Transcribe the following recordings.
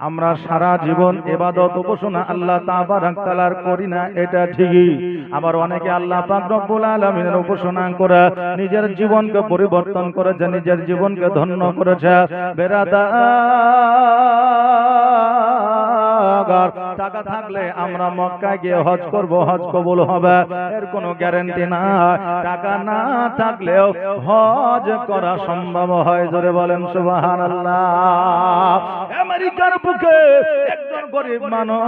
আমরা সারা জীবন এবাদত উপাসনা আল্লাহ তাআলার করি না, এটা ঠিকই। আবার অনেকে আল্লাহ পাক রব্বুল আলামিনের উপাসনা করে, নিজের জীবনকে পরিবর্তন করেছে, নিজের জীবনকে ধন্য করেছে। বেরাদা টাকা থাকলে আমরা মক্কা গিয়ে হজ করব হজ কবুল হবে। এর কোনো গ্যারান্টি না টাকা না থাকলেও হজ করা সম্ভব হয়। জোরে বলেন সুবহানাল্লাহ। আমেরিকার বুকে একজন গরিব মানুষ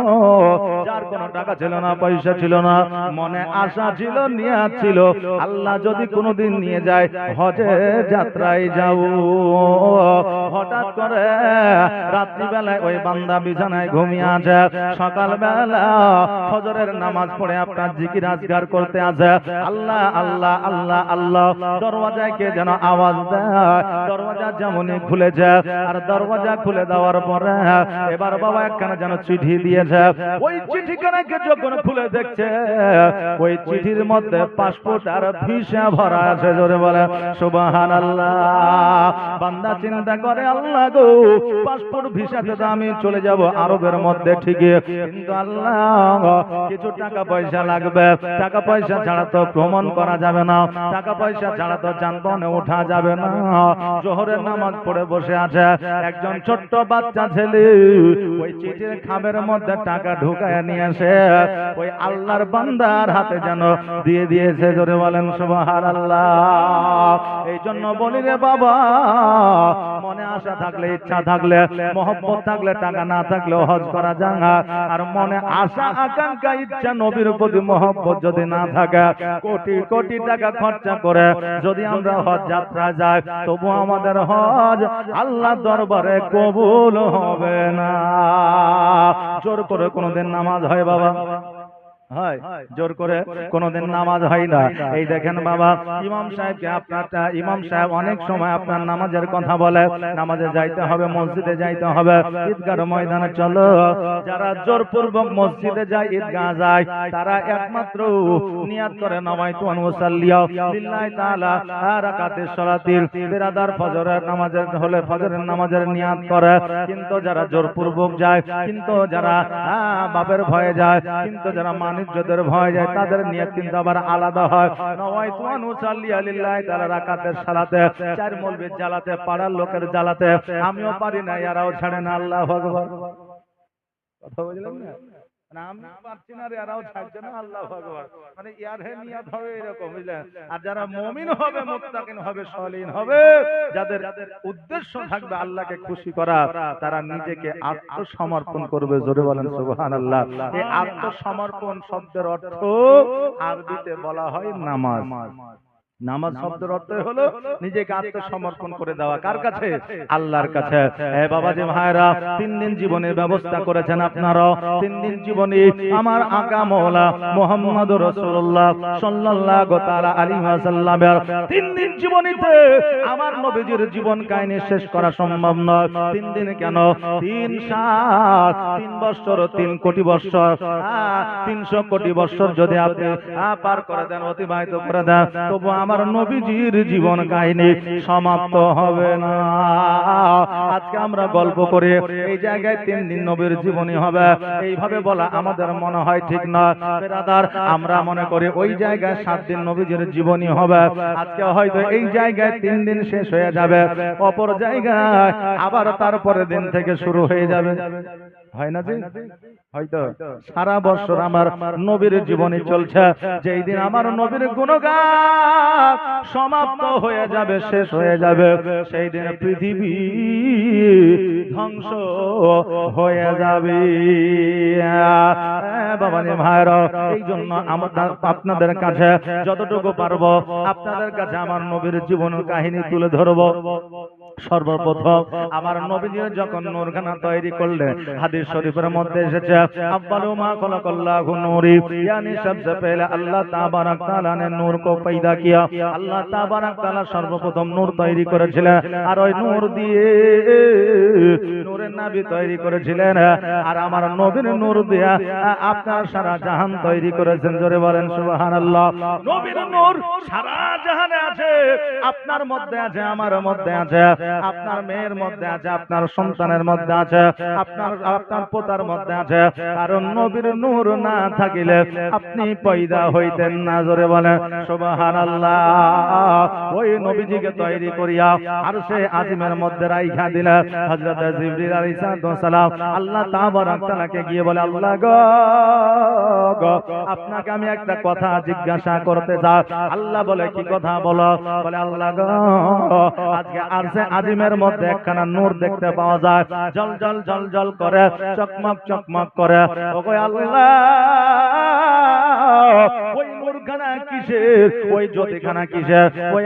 যার কোনো টাকা ছিল না পয়সা ছিল না মনে আশা ছিল নিয়াত ছিল আল্লাহ যদি কোনোদিন নিয়ে যায় হজে যাত্রায় যাও। হঠাৎ করে রাত্রিবেলায় ওই বান্দা বিছানায় ঘুমিয়ে আছে। সকালবেলা ফজরের নামাজ পড়ে আপনার জিকির আজগার করতে আছে। আল্লাহ আল্লাহ আল্লাহ আল্লাহ দরওয়াজায় কে যেন আওয়াজ দেয়। দরওয়াজা যেমনই খুলেছে আর দরওয়াজা খুলে দেওয়ার পরে এবার বাবা একখানা যেন চিঠি দিয়েছে। ওই চিঠিখানাকে যখন খুলে দেখছে, ওই চিঠির মধ্যে পাসপোর্ট আর ভিসা ভরা আছে, জোরে বলে সুবাহান আল্লাহ বান্দা চিন্তা করে, আল্লাহ গো পাসপোর্ট ভিসাতে তো আমি চলে যাব আরবের মধ্যে, ঠিকই। কিন্তু আল্লাহ, কিছু টাকা পয়সা লাগবে। টাকা পয়সা ছাড়া তো ভ্রমণ করা যাবে না। টাকা পয়সা ছাড়া তো যানবাহনে ওঠা যাবে না। জোহরের নামাজ পড়ে বসে আছে। একজন ছোট্ট বাচ্চা ছেলে, ওই চিঠির খামের মধ্যে টাকা ঢুকায় নিয়ে আসে ওই আল্লাহর বান্দার হাতে যেন দিয়ে দিয়েছে। জোরে বলেন সুবহান আল্লাহ এই জন্য বলি রে বাবা, মনে আশা থাকলে, ইচ্ছা থাকলে, মহব্বত থাকলে, টাকা না থাকলেও হজ করা যায় আর মনে আশা, আকাঙ্ক্ষা, ইচ্ছা, নবীর প্রতি মহব্বত যদি না থাকে, কোটি কোটি টাকা খরচা করে যদি আমরা হজ যাত্রা যাই, তবু আমাদের হজ আল্লাহ দরবারে কবুল হবে না। জোর করে কোনোদিন নামাজ হয় বাবা। হয় জোর করে কোনোদিন নামাজ হয় না। এই দেখেন বাবা ইমাম সাহেবকে আপনার ইমাম সাহেব অনেক সময় আপনার নামাজের কথা বলে নামাজে যাইতে হবে মসজিদে যাইতে হবে। ঈদগার ময়দানে চলো যারা জোরপূর্বক মসজিদে যায় ঈদগাহ যায় তারা একমাত্র নিয়াত করে নামাই তো অনুসাল্লিয়া লিল্লাহি তাআলা রাকাতের সালাতির বিরাদার ফজরের নামাজের হলে ফজরের নামাজের নিয়াত করে। কিন্তু যারা জোরপূর্বক যায় কিন্তু যারা বাপের ভয়ে যায় কিন্তু যারা মানিজ্যদের ভয় যায়, তাদের নিয়ে কিন্তু আবার আলাদা হয়। নওয়াইতু আন উসাল্লিয়া লিল্লাহি তাআলা রাকাতের সালাতে, চার মলবির জ্বালাতে, পাড়ার লোকের জ্বালাতে, আমিও পারি না, এরাও ছাড়ে না, আল্লাহ আকবার। কথা বুঝলেন না? মানে আমি পারছি না আর এরাও ছাড়ছে না আল্লাহু আকবার মানে ইয়ার হে হবে এরকম বুঝলেন? আর যারা মুমিন হবে মুত্তাকিন হবে সলিন হবে যাদের উদ্দেশ্য থাকবে আল্লাহকে খুশি করা তারা নিজেকে আত্মসমর্পণ করবে জোরে বলেন সুবহানাল্লাহ। এই আত্মসমর্পণ শব্দের অর্থ আরবিতে বলা হয় নামাজ। নামাজ শব্দের অর্থ হলো নিজেকে আত্মসমর্পণ করে দেওয়া। কার কাছে? আল্লাহর কাছে। এ বাবাজি ভাইরা তিন দিন জীবনের ব্যবস্থা করেছেন আপনারা। তিন দিন জীবনে আমার আকা মৌলা মোহাম্মদ রসুল্লাহ সাল্লাল্লাহু তাআলা আলাইহি ওয়াসাল্লামের তিন দিন জীবনীতে আমার নবীজির জীবন কাহিনী শেষ করা সম্ভব নয়। তিন দিন কেন? তিন সাত তিন বছর তিন কোটি বছর। তিনশো কোটি বছর যদি আপনি পার করে দেন অতিবাহিত করে দেন তবু আমার নবীজির জীবন কাহিনী সমাপ্ত হবে না। আজকে আমরা গল্প করে এই জায়গায় তিন দিন নবীর জীবনী হবে। এইভাবে বলা আমাদের মনে হয় ঠিক না। বেরাদার, আমরা মনে করি ওই জায়গায় সাত দিন নবীজির জীবনী হবে। আজকে হয়তো এই জায়গায় তিন দিন শেষ হয়ে যাবে। অপর জায়গায় আবার তারপরে দিন থেকে শুরু হয়ে যাবে। হয় না জি হয়তো সারা বছর আমার নবীর জীবনী চলছে। যেই দিন আমার নবীর গুণগান সমাপ্ত হয়ে যাবে শেষ হয়ে যাবে। সেই দিন পৃথিবী ধ্বংস হয়ে যাবে। বাবা ভাইরা এই জন্য আমাদের আপনাদের কাছে যতটুকু পারব আপনাদের কাছে আমার নবীর জীবন কাহিনী তুলে ধরবো। সর্বপ্রথম আমার যখন নূরখানা তৈরি করলেন, হাদিস শরীফের মধ্যে এসেছে মা নূরি ইয়ানি পেলে আল্লাহ তাবারাক তাআলা নূর কো আল্লাহ তাআলা সর্বপ্রথম নূর তৈরি করেছিলেন, আর ওই নূর দিয়ে নূরের নবী তৈরি করেছিলেন, আর আমার নবীর নূর দিয়া আপনার সারা জাহান তৈরি করেছেন, জোরে বলেন সুবহানাল্লাহ। নবীর নূর সারা জাহানে আছে, আপনার মধ্যে আছে, আমার মধ্যে আছে। আপনার মেয়ের মধ্যে আছে আপনার সন্তানের মধ্যে আছে আপনার আপনার পোতার মধ্যে আছে কারণ নবীর নূর না থাকিলে আপনি পয়দা হইতেন না জোরে বলেন সুবহানাল্লাহ ওই নবীজিকে তৈরি করিয়া আর সে আজিমের মধ্যে রাইখা দিলে হযরত জিবরিল আলাইহিস সালাম আল্লাহ তাবারাক তাআলাকে গিয়ে বলে আল্লাহ গো আপনাকে আমি একটা কথা জিজ্ঞাসা করতে চাই আল্লাহ বলে কি কথা বলো বলে আল্লাহ গো আজকে আর সে আজিমের মধ্যে একখানা নূর দেখতে পাওয়া যায়। জল জল জল জল করে, চকমক চকমক করে। ওই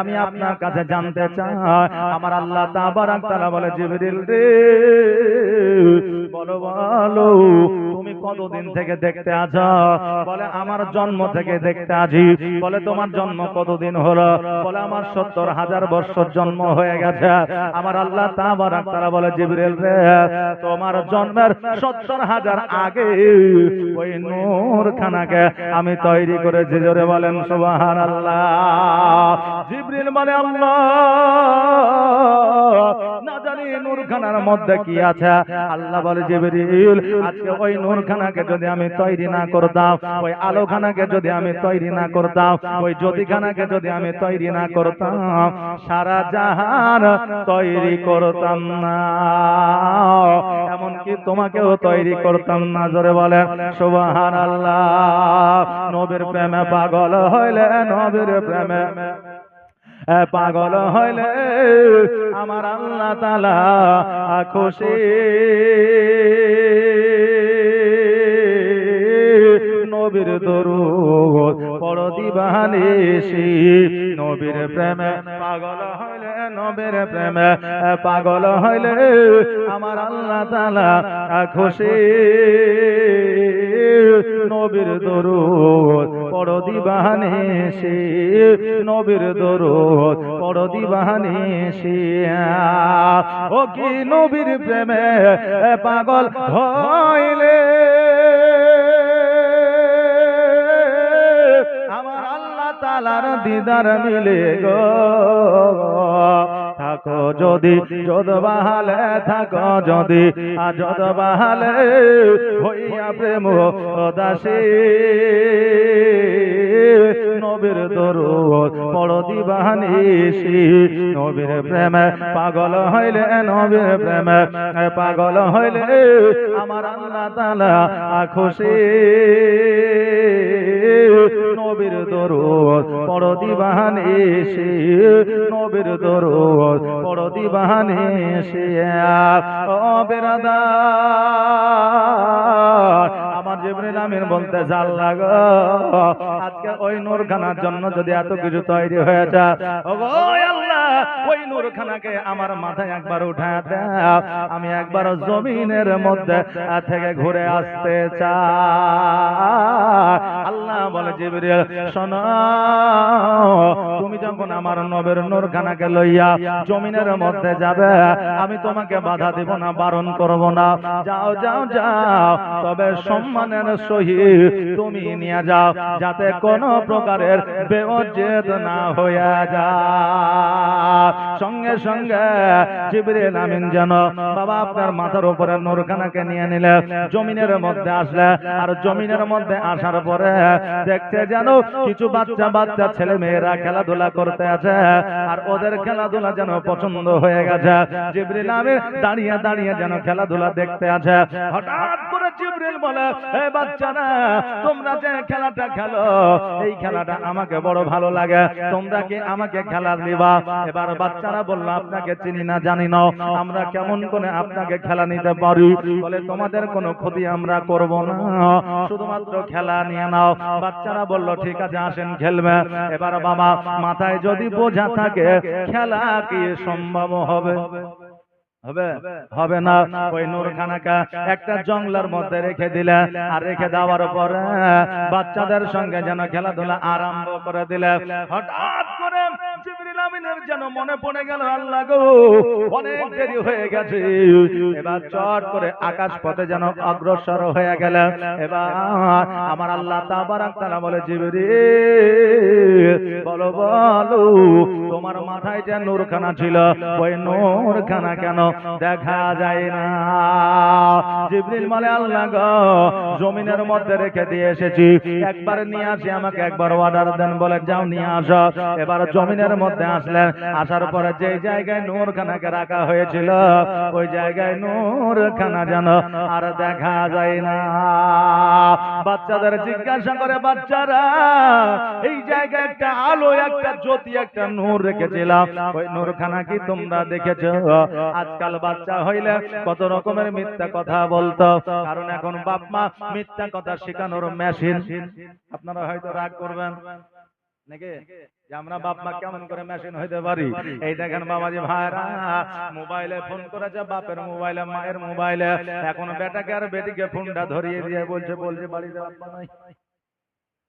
আমি আপনার কাছে জানতে চাই, আমার আল্লাহ তাআলা বলে, জিবরিল তুমি কতদিন থেকে দেখতে আছো? বলে, আমার জন্ম থেকে দেখতে আছি বলে, তোমার জন্ম কতদিন হলো? বলে, আমার সত্তর হাজার বছর জন্ম হয়ে গেছে। আমার আল্লাহ তাআলা বলে, জিবরিল রে, তোমার জন্মের সত্তর হাজার আগে ওই নূর খানাকে আমি তৈরি করেছি। জোরে বলেন সুবাহান আল্লাহ জিবরিল মানে আল্লাহ। না জানি নূর খানার মধ্যে কি আছে। আল্লাহ বলে, জিবরিল, আজকে ওই যদি আমি তৈরি না করতাম, ওই আলো খানাকে যদি আমি তৈরি না করতাম, ওই যদি আমি তৈরি না করতাম, সারা জাহান তৈরি করতাম না। এমনকি তোমাকেও তৈরি করতাম না, জোরে বলেন সুবহান আল্লাহ নবীর প্রেমে পাগল হইলে, নবীর প্রেমে পাগল হইলে আমার আল্লাহ তালা খুশি। নবীর দরুদ পড় দিবানিসি নবীর প্রেমে পাগল হইলে নবীর প্রেমে, পাগল হইলে আমার আল্লাহ তালা খুশি। নবীর দরুদ পড় দিবানিসি নবীর দরুদ পড় দিবানিসি ও কি নবীর প্রেমে পাগল হইলে? তালার দিদার মিলে গো। থাকো যদি যদ বাহালে থাকো যদি আজদ বাহালে হইয়া প্রেম দাসী। নবীর দরুদ, পড় দিবানিসি নবীর প্রেমে পাগল হইলে, নবীর প্রেমে পাগল হইলে আমার আল্লাহ তালা খুশি। নবীর দরুদ পড় এসে নবীর দরদ পড় বাহান ও বেরাদার আমার জিবরিল আমিন বলতে, জাল লাগো আজকে ওই নূরখানার জন্য যদি এত কিছু তৈরি হয়েছে, ওগো আল্লাহ, ওই নূরখানাকে আমার মাথায় একবার উঠায় দাও। আমি একবার জমিনের মধ্যে থেকে ঘুরে আসতে চাই। আল্লাহ বলে, জিবরিল, শোনো, তুমি যখন আমার নবের নূরখানাকে লইয়া জমিনের মধ্যে যাবে, আমি তোমাকে বাধা দিব না, বারণ করব না। যাও যাও যাও। তবে সম্মানের সহিত তুমি নিয়ে যাও যাতে কোনো প্রকারের বেওজেদ না হয়ে যায়। সঙ্গে সঙ্গে জিবরিল আমিন যেন বাবা আপনার মাথার উপরে নূরখানাকে নিয়ে নিলে জমিনের মধ্যে আসলে আর জমিনের মধ্যে আসার পরে দেখতে যেন কিছু বাচ্চা বাচ্চা ছেলে মেয়েরা খেলাধুলা করতে আছে আর ওদের খেলাধুলা যেন পছন্দ হয়ে গেছে। জিবরিল আমিন দাঁড়িয়ে দাঁড়িয়ে যেন খেলাধুলা দেখতে আছে। হঠাৎ জিবরিল বলে হে বাচ্চারা তোমরা যে খেলাটা খেলো, এই খেলাটা আমাকে বড় ভালো লাগে। তোমরা কি আমাকে খেলা দিবা? এবার বাচ্চারা বলল, আপনাকে চিনি না, জানি না। আমরা কেমন করে আপনাকে খেলা নিতে পারি? বলে, তোমাদের কোনো ক্ষতি আমরা করব না। শুধুমাত্র খেলা নিয়ে নাও। বাচ্চারা বলল, ঠিক আছে, আসেন, খেলবে। এবার বাবা, মাথায় যদি বোঝা থাকে, খেলা কি সম্ভব হবে? হবে হবে না। ওই নূরখানাকা একটা জঙ্গলার মধ্যে রেখে দিলে আর রেখে দেওয়ার পরে বাচ্চাদের সঙ্গে যেন খেলাধুলা আরম্ভ করে দিলে। হঠাৎ করে আমিনের যেন মনে পড়ে গেল, আল্লাহ গো, অনেক দেরি হয়ে গেছে। এবার চট করে আকাশ পথে যেন অগ্রসর হয়ে গেল। এবার আমার আল্লাহ তাবারাক তাআলা বলে, জিবরিল, বলো বলো, তোমার মাথায় যে নূরখানা ছিল, ওই নূরখানা কেন দেখা যায় না? জিবরিল বলে, আল্লাহ গো, জমিনের মধ্যে রেখে দিয়ে এসেছি। একবার নিয়ে আসি, আমাকে একবার অর্ডার দেন, বলে, যাও, নিয়ে আসো। এবার জমিনের মধ্যে আসলেন। আসার পরে যে জায়গায় নূরখানাকে রাখা হয়েছিল, ওই জায়গায় নূরখানা যেন আর দেখা যায় না। বাচ্চাদের জিজ্ঞাসা করে, বাচ্চারা, এই জায়গায় একটা আলো, একটা জ্যোতি, একটা নূর রেখেছিলাম। ওই নূরখানা কি তোমরা দেখেছ? আজকাল বাচ্চা হইলে কত রকমের মিথ্যা কথা বলতো। কারণ এখন বাপ মা মিথ্যা কথা শেখানোর মেশিন। আপনারা হয়তো রাগ করবেন। নাকি? আমরা বাপ মা কেমন করে মেশিন হইতে পারি। এই দেখেন বাবাজি ভাইরা মোবাইলে ফোন করেছে বাপের মোবাইলে মায়ের মোবাইলে। এখন বেটাকে আর বেটিকে ফোনটা ধরিয়ে দিয়ে বলছে বলছে বাড়িতে বাপ্পা নাই।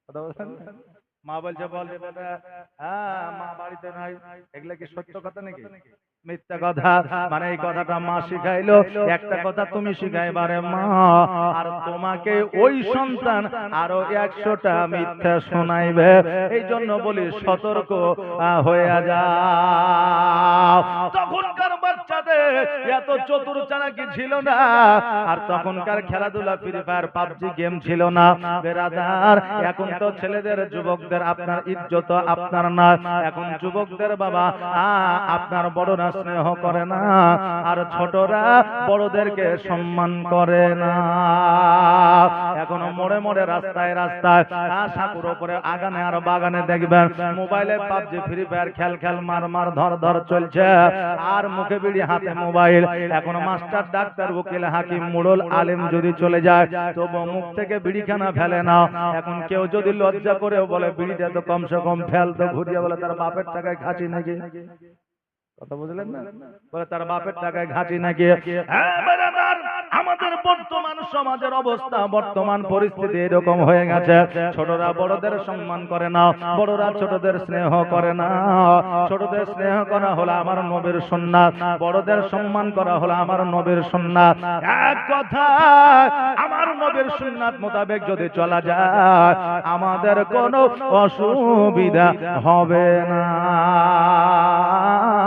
কথা বলছেন? মা বলছে বলছে বেটা হ্যাঁ মা বাড়িতে নাই। এগুলা কি সত্য কথা নাকি? মিথ্যা কথা মানে এই কথাটা মা শিখাইলো। একটা কথা তুমি শিখাইবারে মা। আর তোমাকে ওই সন্তান আরও একশোটা মিথ্যা শোনাইবে। এই জন্য বলি সতর্ক হয়ে যা তখনকার বাচ্চাদের এত চতুর চালাকি ছিল না। আর তখনকার খেলাধুলা ফ্রি ফায়ার পাবজি গেম ছিল না। বেরাদার, এখন তো ছেলেদের, যুবকদের আপনার ইজ্জত আপনার না। এখন যুবকদের বাবা আপনার বড়রা স্নেহ করে না। আর ছোটরা বড়দেরকে সম্মান করে না। এখন মোড়ে মোড়ে, রাস্তায় রাস্তায় সাঁকুর উপরে আগানে আর বাগানে দেখবেন, মোবাইলে পাবজি ফ্রি ফায়ার খেল খেল, মার মার, ধর ধর চলছে। আর মুখে বিড়ি হাতে মোবাইল, এখন মাস্টার ডাক্তার, উকিল, হাকিম মুড়ল আলেম যদি চলে যায় তবু মুখ থেকে বিড়িখানা ফেলে না এখন কেউ যদি লজ্জা করেও বলে, বিড়িটা তো কমসে কম ফেল তো ঘুরিয়ে বলে, তার বাপের টাকায় খাচ্ছি নাকি? কথা বুঝলেন না? বলে তার বাপের টাকায় ঘাঁটি নাকি? হ্যাঁ, আমাদের বর্তমান সমাজের অবস্থা বর্তমান পরিস্থিতি এরকম হয়ে গেছে। ছোটরা বড়দের সম্মান করে না বড়রা ছোটদের স্নেহ করে না। ছোটদের স্নেহ করা হলো আমার নবীর সুন্নাত বড়দের সম্মান করা হলো আমার নবীর সুন্নাত। এক কথা আমার নবীর সুন্নাত মোতাবেক যদি চলা যায় আমাদের কোনো অসুবিধা হবে না।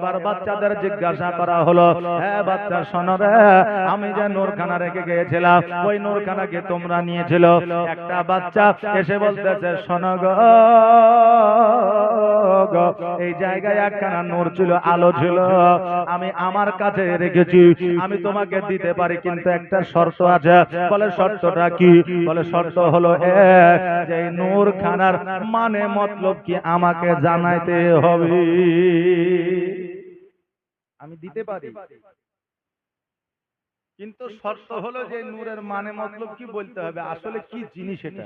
এবার বাচ্চাদের জিজ্ঞাসা করা হলো হ্যাঁ বাচ্চা শোনরে আমি যে নূরখানা রেখে গিয়েছিলাম ওই নূরখানাকে তোমরা নিয়েছিল? একটা বাচ্চা এসে বলতেছে শোনো গো গো, এই জায়গায় একখানা নূর ছিল আলো ছিল আমি আমার কাছে রেখেছি আমি তোমাকে দিতে পারি কিন্তু একটা শর্ত আছে। বলে শর্তটা কি? বলে শর্ত হলো যে এই নূর খানার মানে মতলব কি আমাকে জানাইতে হবে? আমি দিতে পারি। কিন্তু শর্ত হলো যে নূরের মানে মতলব কি বলতে হবে? আসলে কি জিনিস এটা?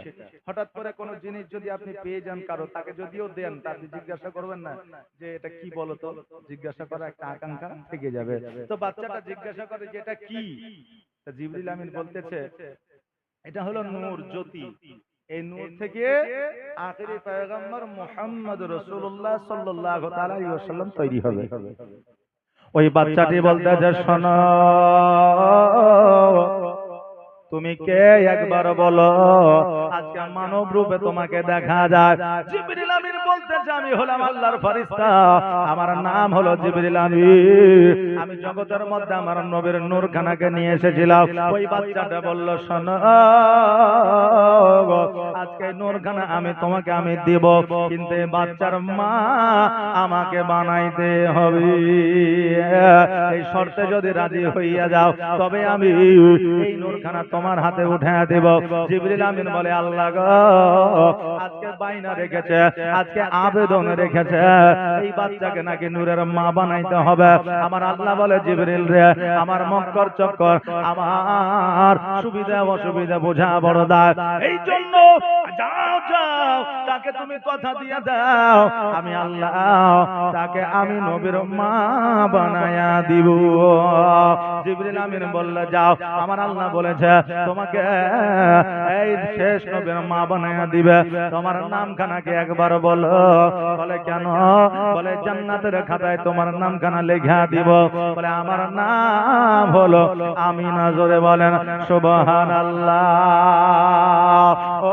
হঠাৎ করে কোন জিনিস যদি আপনি পেয়ে যান কারও তাকে যদিও দেন তা আপনি জিজ্ঞাসা করবেন না যে এটা কি বলতো জিজ্ঞাসা করা একটা আকাঙ্ক্ষা থেকে যাবে। তো বাচ্চাটা জিজ্ঞাসা করে যে এটা কি? জিবরিল আমিন বলতেছে এটা হলো নূর জ্যোতি। এই নূর থেকে আখেরি পয়গম্বর মুহাম্মদ রাসূলুল্লাহ সাল্লাল্লাহু তাআলা আলাইহি ওয়াসাল্লাম তৈরি হবে ওই বাচ্চাটি বলতে যে, শোনো, তুমি কে? একবার বলো। আজকে মানব রূপে তোমাকে দেখা যায়। বলতেছে আমি হলাম আল্লাহর ফেরেশতা, আমার নাম হলো জিবরিল আমিন আমি জগতের মধ্যে আমার নবীর নূরখানাকে নিয়ে এসেছিলাম। ওই বাচ্চাটা বলল, শোনো আজকে নূরখানা আমি তোমাকে আমি দিব, কিন্তু বাচ্চার মা আমাকে বানাইতে হবে। এই শর্তে যদি রাজি হইয়া যাও, তবে আমি এই নূরখানা তোমার হাতে উঠে দেব। জিবরিল আমিন বলে, আল্লাহ আজকে বাইনা রেখেছে, আজকে আবেদন রেখেছে। এই বাচ্চাকে নাকি নূরের মা বানাইতে হবে। আমার আল্লাহ বলে জিবরিল রে আমার মক্কর চক্কর আমার সুবিধা অসুবিধা বোঝা বড় দায় এই জন্য যাও যাও, তাকে তুমি কথা দিয়ে দাও। আমি আল্লাহ, তাকে আমি নবীর মা বানায়া দিব। জিবরিল আমিন বলল, যাও। আমার আল্লাহ বলেছে, তোমাকে এই শেষ নবীর মা বানায়া দিবে। তোমার একবার বলো? বলে, কেন? বলে, জান্নাতের খাতায় তোমার নামখানা লেখা দিব। বলে, আমার নাম হলো আমি নজরে বলেন সুবহান আল্লাহ ও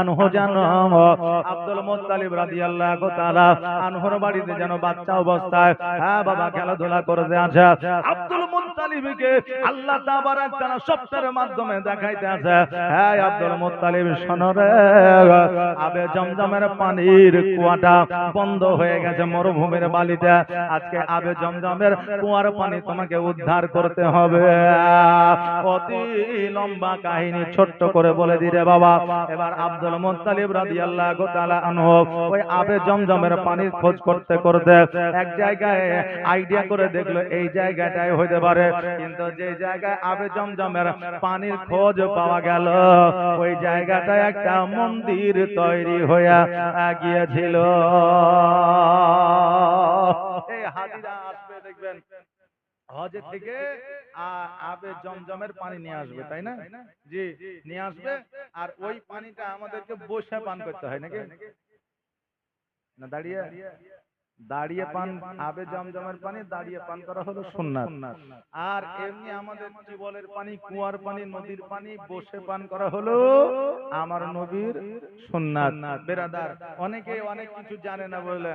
আনহু যেন আব্দুল মুত্তালিব রাদিয়াল্লাহু তাআলা আনহুর বাড়িতে যেন বাচ্চা অবস্থায় হ্যাঁ বাবা খেলাধুলা করতে আছে আব্দুল মুত্তালিবকে আল্লাহ তাবারাক তাআলা মাধ্যমে দেখাইতে আছে। হ্যাঁ আব্দুল মুত্তালিব শোনরে আবে জমজমের পানির কুয়াটা বন্ধ হয়ে গেছে মরুভূমির বালিতে। আজকে আবে জমজমের কুয়ার পানি তোমাকে উদ্ধার করতে হবে। অতি লম্বা কাহিনী ছোট্ট করে বলে দিরে বাবা। এবার আব্দুল মুত্তালিব রাদিয়াল্লাহু তাআলা আনহু ওই আবে জমজমের পানির খোঁজ করতে করতে এক জায়গায় আইডিয়া করে দেখল এই জায়গাটাই হইতে পারে। কিন্তু যে জায়গায় আবে জমজমের পানির খোঁজ পাওয়া গেল, ওই জায়গাটায় একটা মন্দির তৈরি হইয়া গিয়েছিল। এই আসবে দেখবেন। হজে থেকে আবে জমজমের পানি নিয়ে আসবে, তাই না? জি, নিয়ে আসবে, আর ওই পানিটা আমাদেরকে বসে পান করতে হয়, নাকি? না, দাঁড়িয়ে। দাঁড়িয়ে পান, আবে জমজমের পানি, দাঁড়িয়ে পান করা হলো সুন্নাত। আর এমনি আমাদের টিউবওয়েলের পানি, কুয়ার পানি, নদীর পানি, বসে পান করা হলো আমার নবীর সুন্নাত। বেরাদার অনেকে অনেক কিছু জানে না বলে।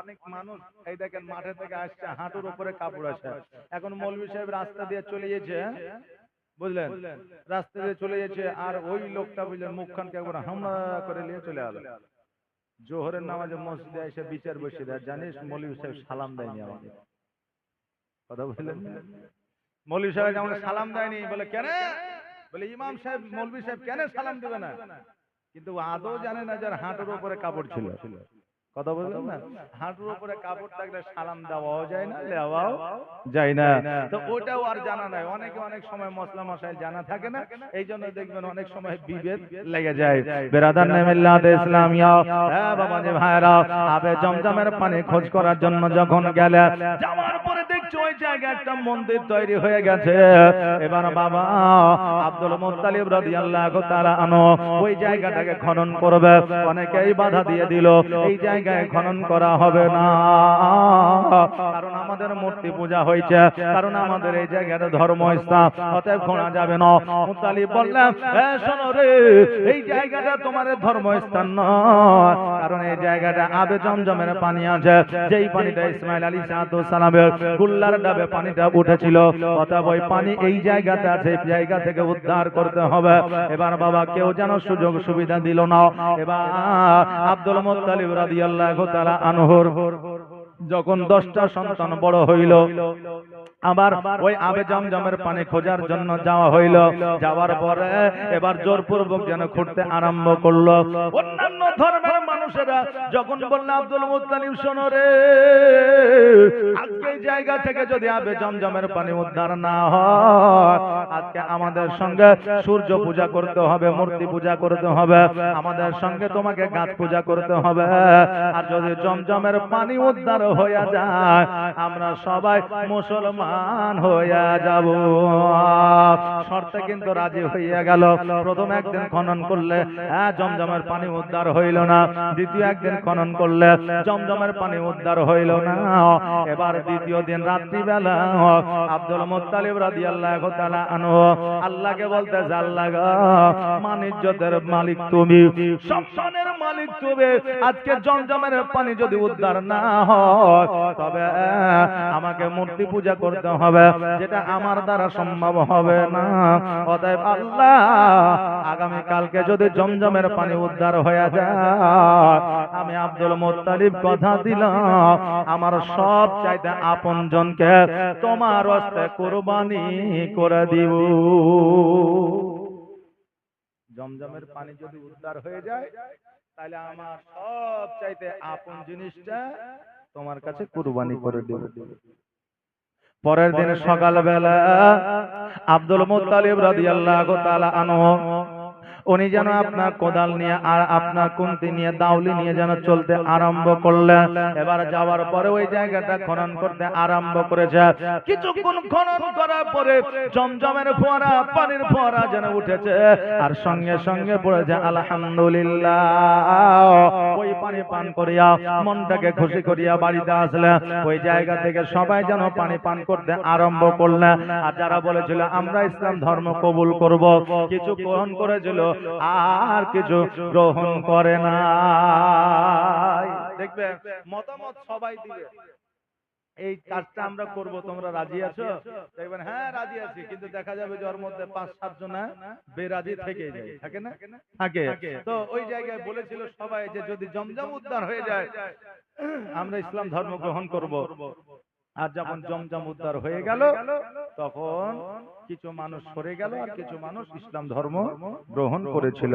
অনেক মানুষ এই দেখেন মাঠে থেকে আসছে, হাঁটুর উপরে কাপড় আছে এখন মৌলভী সাহেব রাস্তা দিয়ে চলে গেছে। বুঝলেন? রাস্তা দিয়ে চলে গেছে আর ওই লোকটা বুঝলেন মুখখানকে একবার হামলা করে নিয়ে চলে গেল জোহরের নামাজে মসজিদে এসে বিচার বসে দেয়, জানিস মৌলভী সাহেব সালাম দেয়নি আমাকে। কথা বললেন মৌলভী সাহেব আমাকে সালাম দেয়নি, বলে, কেন? বলে, ইমাম সাহেব, মৌলভী সাহেব কেন সালাম দিবে না? কিন্তু আদৌ জানে না যার হাঁটুর উপরে কাপড় ছিল। কথা না? হাঁটুর উপরে কাপড় থাকলে সালাম দেওয়াও যায় না দেওয়াও যায় না। তো ওটাও আর জানা নাই। অনেকে অনেক সময় মশলা মশাইল জানা থাকে না। এই জন্য দেখবেন অনেক সময় বিভেদ লেগে যায়। বেরাদার নেমিল্লাদ ইসলামিয়া হ্যাঁ বাবা যে ভাইরা আবে জমজমের পানি খোঁজ করার জন্য যখন গেলে যাওয়ার পরে দেখছ ওই জায়গায় একটা খনন করবে। অনেকেই বাধা দিয়ে দিল, এই জায়গায় খনন করা হবে না। কারণ আমাদের মূর্তি পূজা হয়েছে, কারণ আমাদের এই জায়গাটা ধর্মস্থান, অতএব খোঁড়া যাবে না। মুত্তালিব রে, এই জায়গাটা তোমার ধর্মস্থান নয়, কারণ এই জায়গাটা আবে জমজমের পানি আছে। যেই পানিটা ইসমাইল আলী সালামের গুল্লার ডাবে পানিটা উঠেছিল। অতএব ওই পানি এই জায়গাতে আছে এই জায়গা থেকে উদ্ধার করতে হবে। এবার বাবা কেউ যেন সুযোগ সুবিধা দিল না। এবার আব্দুল মুত্তালিব রাদিয়াল্লাহু তাআলা আনহুর যখন দশটা সন্তান বড় হইল আবার ওই আবে জমজমের পানি খোঁজার জন্য যাওয়া হইল। যাওয়ার পরে এবার জোরপূর্বক যেন খুঁড়তে আরম্ভ করল। অন্যান্য ধর্মের মানুষেরা যখন বলল আব্দুল মুত্তালিব শোনো রে আজকে জায়গা থেকে যদি আবে জমজমের পানি উদ্ধার না হয় আজকে আমাদের সঙ্গে সূর্য পূজা করতে হবে মূর্তি পূজা করতে হবে আমাদের সঙ্গে তোমাকে গাছ পূজা করতে হবে। আর যদি জমজমের পানি উদ্ধার হয়ে যায় আমরা সবাই মুসলমান হইয়া যাব। শর্তে কিন্তু রাজি হইয়া গেল। প্রথম একদিন খনন করলে হ্যাঁ জমজমের পানি উদ্ধার হইল না। দ্বিতীয় একদিন খনন করলে জমজমের পানি উদ্ধার হইল না। এবার দ্বিতীয় দিন রাত্রিবেলা আব্দুল মুত্তালিব রাদিয়াল্লাহু তাআলা আনহু আল্লাহকে বলতে আল্লাহ গো, মান ইজ্জতের মালিক তুমি। সম্মানের মালিক তুমি। আজকে জমজমের পানি যদি উদ্ধার না হয় তবে আমাকে মূর্তি পূজা করতে করতে হবে, যেটা আমার দ্বারা সম্ভব হবে না। অতএব আল্লাহ আগামী কালকে যদি জমজমের পানি উদ্ধার হয়ে যায়, আমি আব্দুল মোত্তালিব কথা দিলাম, আমার সব চাইতে আপন জনকে তোমার হস্তে কোরবানি করে দিব। জমজমের পানি যদি উদ্ধার হয়ে যায়, তাহলে আমার সব চাইতে আপন জিনিসটা তোমার কাছে কুরবানি করে দেব। পরের দিন সকালবেলা আব্দুল মুতালিব রাদিয়াল্লাহু তাআলা আনহু উনি যেন আপনার কোদাল নিয়ে আর আপনার কুন্তি নিয়ে দাউলি নিয়ে যেন চলতে আরম্ভ করলেন। এবার যাওয়ার পরে ওই জায়গাটা খনন করতে আরম্ভ করেছে। কিছুক্ষণ খনন করার পরে জমজমের ফোয়ারা পানির ফোয়ারা যেন উঠেছে। আর সঙ্গে সঙ্গে পড়েছে আলহামদুলিল্লাহ। ওই পানি পান করিয়া মনটাকে খুশি করিয়া বাড়িতে আসলে ওই জায়গা থেকে সবাই যেন পানি পান করতে আরম্ভ করলেন। আর যারা বলেছিল আমরা ইসলাম ধর্ম কবুল করব কিছু গ্রহণ করেছিল আর কিছু গ্রহণ করে না দেখবে, মতামত সবাই দিবে। এই কাজটা আমরা করব, তোমরা রাজি আছো? দেখবেন হ্যাঁ রাজি আছি, কিন্তু দেখা যাবে যে ওর মধ্যে পাঁচ, সাত জন বেরাজি থেকে যায়। থাকে না? থাকে। তো ওই জায়গায় বলেছিল সবাই যে যদি জমজম উদ্ধার হয়ে যায়, আমরা ইসলাম ধর্ম গ্রহণ করব। আর যখন জমজম উদ্ধার হয়ে গেল তখন কিছু মানুষ সরে গেল আর কিছু মানুষ ইসলাম ধর্ম গ্রহণ করেছিল।